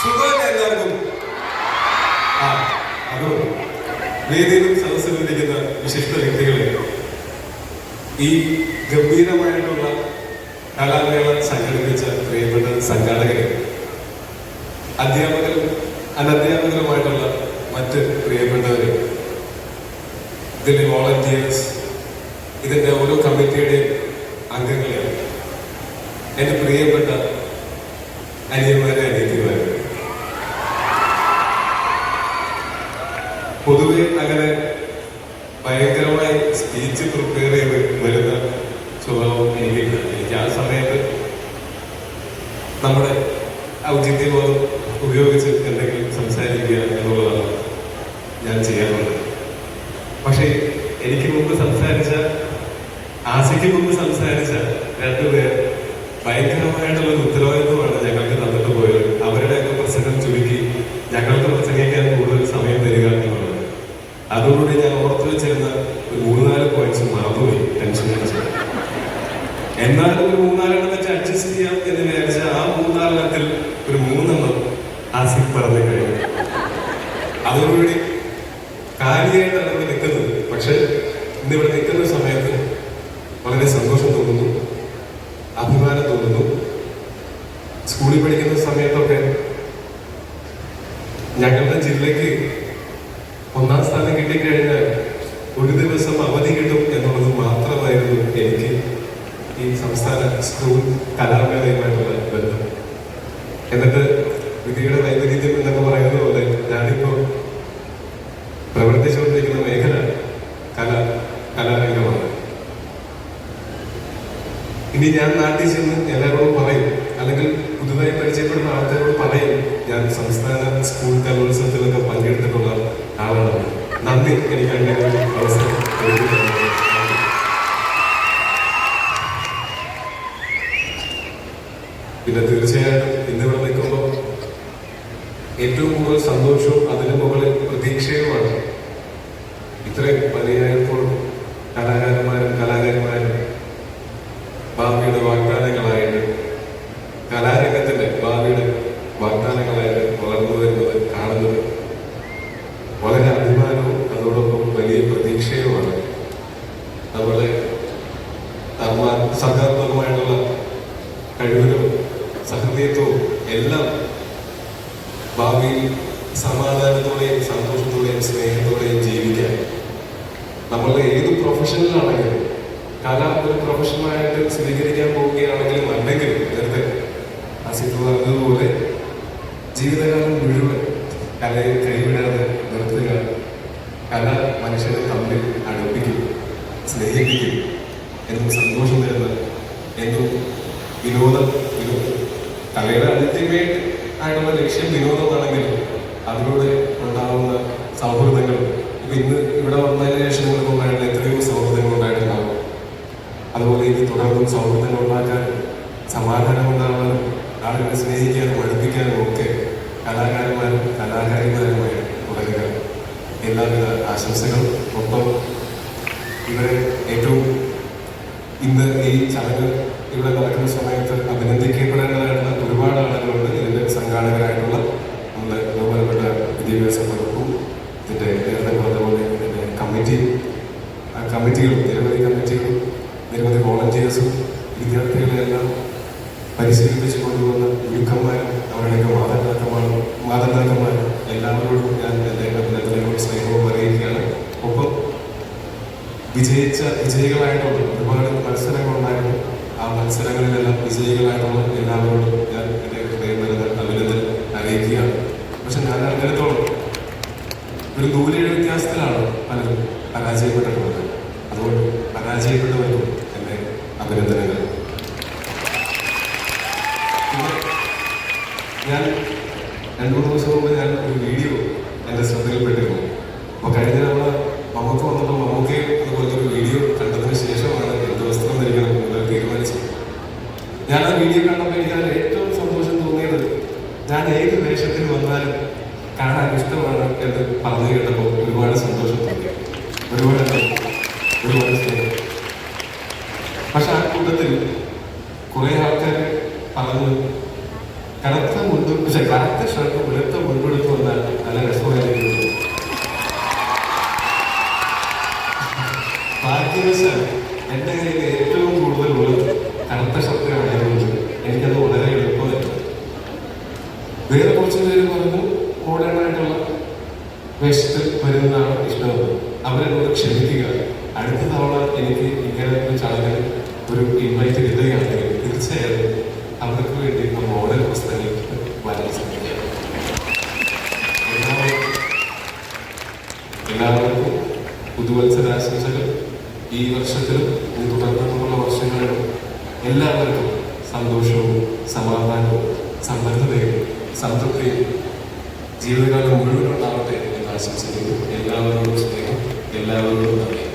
സുഖമല്ലേ എല്ലാവർക്കും? ആ അതോ വേദിയിലും സദസ്സിലും വിശിഷ്ട വ്യക്തികളെ ഈ ഗംഭീരമായിട്ടുള്ള കലാമേള സംഘടിപ്പിച്ച പ്രിയപ്പെട്ട സംഘാടകരെ അധ്യാപകരും അനധ്യാപകരുമായിട്ടുള്ള മറ്റ് പ്രിയപ്പെട്ടവരെ ഇതിലെ വോളണ്ടിയേഴ്സ് പൊതുവെ അങ്ങനെ ഭയങ്കരമായി സ്പീച്ച് പ്രിപ്പയർ ചെയ്ത് വരുന്ന സ്വഭാവം എനിക്കില്ല. എനിക്ക് ആ സമയത്ത് നമ്മുടെ ഔചിത്യബോധം ഉപയോഗിച്ച് എന്തെങ്കിലും സംസാരിക്കുക എന്നുള്ളതാണ് ഞാൻ ചെയ്യാറുള്ളത്. പക്ഷേ എനിക്ക് മുമ്പ് സംസാരിച്ച ആശയ്ക്ക് മുമ്പ് സംസാരിച്ച രണ്ടുപേർ എന്നാലും ഒരു മൂന്നാലെണ്ണം വെച്ച് അഡ്ജസ്റ്റ് ചെയ്യാം എന്ന് വിചാരിച്ച ആ മൂന്നാലെണ്ണത്തിൽ ഒരു മൂന്നെണ്ണം ആസിഫ് പറഞ്ഞു കഴിഞ്ഞു. അതോടുകൂടി കാര്യമായിട്ടാണ് ഇവിടെ നിൽക്കുന്നത്. പക്ഷെ ഇന്ന് ഇവിടെ നിൽക്കുന്ന സമയത്ത് വളരെ സന്തോഷം തോന്നുന്നു. അഭിമാനം തോന്നുന്നു. സ്കൂളിൽ പഠിക്കുന്ന സമയത്തൊക്കെ ഞങ്ങളുടെ ജില്ലയ്ക്ക് ഒന്നാം സ്ഥാനം കിട്ടിക്കഴിഞ്ഞാൽ ഒരു ദിവസം അവധി കിട്ടും എന്നുള്ളത് മാത്രമായിരുന്നു എനിക്ക് ഈ സംസ്ഥാന സ്കൂൾ കലാമേളയുമായിട്ടുള്ള ബന്ധം. എന്നിട്ട് വിധിയുടെ വൈപരീത്യം എന്നൊക്കെ പറയുന്നത് പോലെ ഞാനിപ്പോ പ്രവർത്തിച്ചുകൊണ്ടിരിക്കുന്ന മേഖല കല കലാരംഗമാണ്. ഇനി ഞാൻ നാട്ടിൽ ചെന്ന് എല്ലാവരോടും പറയും അല്ലെങ്കിൽ പുതുതായി പരിചയപ്പെടുന്ന ആൾക്കാരോട് പറയും ഞാൻ സംസ്ഥാന സ്കൂൾ കലോത്സവത്തിലൊക്കെ പങ്കെടുത്തിട്ടുള്ള ആളാണ്. നന്ദി എനിക്ക് അങ്ങനെ അവസരം പിന്നെ തീർച്ചയായിട്ടും ഇന്നിവിടെ നിൽക്കുമ്പോൾ ഏറ്റവും കൂടുതൽ സന്തോഷവും അതിന് മുകളിൽ പ്രതീക്ഷയുമാണ്. ഇത്രയും വലിയപ്പോഴും കലാകാരന്മാരും കലാകാരന്മാരും ഭാവിയുടെ വാഗ്ദാനങ്ങളായിട്ട് കലാരംഗത്തിന്റെ ഭാവിയുടെ വാഗ്ദാനങ്ങളായിട്ട് വളർന്നു വരുന്നത് കാണുന്നത് വളരെ അഭിമാനവും അതോടൊപ്പം വലിയ പ്രതീക്ഷയുമാണ്. നമ്മളെ നമ്മ- സർഗാത്മകമായിട്ടുള്ള കഴിവിനും സഹൃദയത്വവും എല്ലാം ഭാവിയിൽ സമാധാനത്തോടെയും സന്തോഷത്തോടെയും സ്നേഹത്തോടെയും ജീവിക്കാൻ. നമ്മളുടെ ഏത് പ്രൊഫഷനിലാണെങ്കിലും കല ഒരു പ്രൊഫഷനായിട്ട് സ്വീകരിക്കാൻ പോവുകയാണെങ്കിലും അല്ലെങ്കിലും നേരത്തെ അസിഫ് പറഞ്ഞതുപോലെ ജീവിതകാലം മുഴുവൻ കലയെ കൈവിടാതെ നിർത്തുക കല മനുഷ്യരെ തമ്മിൽ അടുപ്പിക്കും സ്നേഹിപ്പിക്കും എന്നും സന്തോഷം തരുന്ന എന്നും വിനോദം വിനോദം കലയുടെ അൾട്ടിമേറ്റ് ആയിട്ടുള്ള ലക്ഷ്യം വിനോദമാണെങ്കിലും അതിലൂടെ ഉണ്ടാകുന്ന സൗഹൃദങ്ങൾ. ഇപ്പൊ ഇന്ന് ഇവിടെ വന്നതിന് ശേഷം ഉണ്ടായിട്ടുള്ള എത്രയോ സൗഹൃദങ്ങൾ ഉണ്ടായിട്ടുണ്ടാവും. അതുപോലെ ഇനി തുടർന്നും സൗഹൃദങ്ങൾ ഉണ്ടാക്കാൻ സമാധാനം ഉണ്ടാവാനും ആളുകളെ സ്നേഹിക്കാനും അടുപ്പിക്കാനും ഒക്കെ കലാകാരന്മാരും കലാകാരിമാരുമായി തുടരുക. എല്ലാവിധ ആശംസകളും. ഒപ്പം ഇവരെ ഏറ്റവും ഇന്ന് ഈ ചടങ്ങ് ഇവിടെ നടക്കുന്ന സമയത്ത് അഭിനന്ദിക്കപ്പെടേണ്ടതായിട്ടുള്ള ഇതിന്റെ നേരത്തെ പറഞ്ഞ പോലെ ഇതിന്റെ കമ്മിറ്റിയും ആ കമ്മിറ്റികളും നിരവധി കമ്മിറ്റികളും നിരവധി വോളണ്ടിയേഴ്സും വിദ്യാർത്ഥികളെല്ലാം പരിശീലിപ്പിച്ചു കൊണ്ടുവന്ന ഗുരുക്കന്മാരും അവരുടെയൊക്കെ മാതാപിതാക്കന്മാരും മാതാപിതാക്കന്മാരും എല്ലാവരോടും ഞാൻ എന്റെ അഭിനന്ദനങ്ങളും സ്നേഹവും അറിയിക്കുകയാണ്. ഒപ്പം വിജയിച്ച വിജയികളായിട്ടുള്ള ഒരുപാട് മത്സരങ്ങളുണ്ടായിരുന്നു. ആ മത്സരങ്ങളിലെല്ലാം വിജയികളായിട്ടുള്ള എല്ലാവരോടും ഞാൻ എന്റെ ഹൃദയം നൽകുന്ന അഭിനന്ദനം അറിയിക്കുകയാണ്. പക്ഷെ ഞാൻ അറിഞ്ഞിടത്തോളം ഒരു നൂലേഴ് വ്യത്യാസത്തിലാണ് പലരും പരാജയപ്പെട്ടിട്ടുള്ളത്? അതുകൊണ്ട് പരാജയപ്പെട്ടവർക്കും എന്റെ അഭിനന്ദനങ്ങൾ. ഞാൻ രണ്ടു മൂന്ന് ദിവസം മുമ്പ് ഞാൻ ഒരു വീഡിയോ എന്റെ ശ്രദ്ധയിൽപ്പെട്ടിരുന്നു. അപ്പോൾ കഴിഞ്ഞ നമ്മൾ മമ്മൂക്ക വന്നപ്പോൾ മമ്മൂക്കെ അതുപോലത്തെ ഒരു വീഡിയോ കണ്ടതിന് ശേഷമാണ് എന്ത് വസ്ത്രം ധരിക്കണം എന്നുള്ളത് തീരുമാനിച്ചത്. ഞാൻ ആ വീഡിയോ കണ്ടപ്പോൾ എനിക്ക് അതിൽ ഏറ്റവും സന്തോഷം തോന്നിയത് ഞാൻ ഏത് വേഷത്തിൽ വന്നാലും കാണാൻ ഇഷ്ടമാണ് എന്ന് പറഞ്ഞു കേട്ടപ്പോൾ ഒരുപാട് സന്തോഷം തോന്നി ഒരുപാട് ഒരുപാട് സ്നേഹം. പക്ഷെ ആ കൂട്ടത്തിൽ കുറേ ആൾക്കാർ പറഞ്ഞു കനത്ത മുണ്ട് പക്ഷെ കനത്ത ഷർട്ട് ഉലത്ത മുൻപെടുത്തു വന്നാൽ നല്ല രസമായിരുന്നു ഭാഗ്യവശാൽ എന്റെ കയ്യിൽ അവരെന്നോട് ക്ഷമിക്കുക. അടുത്ത തവണ എനിക്ക് ഇങ്ങനത്തെ ചടങ്ങിൽ ഒരു ഇൻവൈറ്റ് കിട്ടുകയാണെങ്കിൽ തീർച്ചയായും അവർക്ക് വേണ്ടി ആ മോഡൽ പുസ്തകങ്ങൾ വരാൻ ശ്രമിക്കുക എല്ലാവർക്കും പുതുവത്സരാശംസകൾ. ഈ വർഷത്തിലും ഇനി തുടർന്നുള്ള വർഷങ്ങളിലും എല്ലാവർക്കും സന്തോഷവും സമാധാനവും സമ്പന്നതയും സംതൃപ്തിയും ജീവിതകാലം മുഴുവൻ ഉണ്ടാവട്ടെ എന്ന് ആശംസിക്കുന്നു. എല്ലാവരോടും സ്നേഹം. എല്ലാവരോടും നന്ദി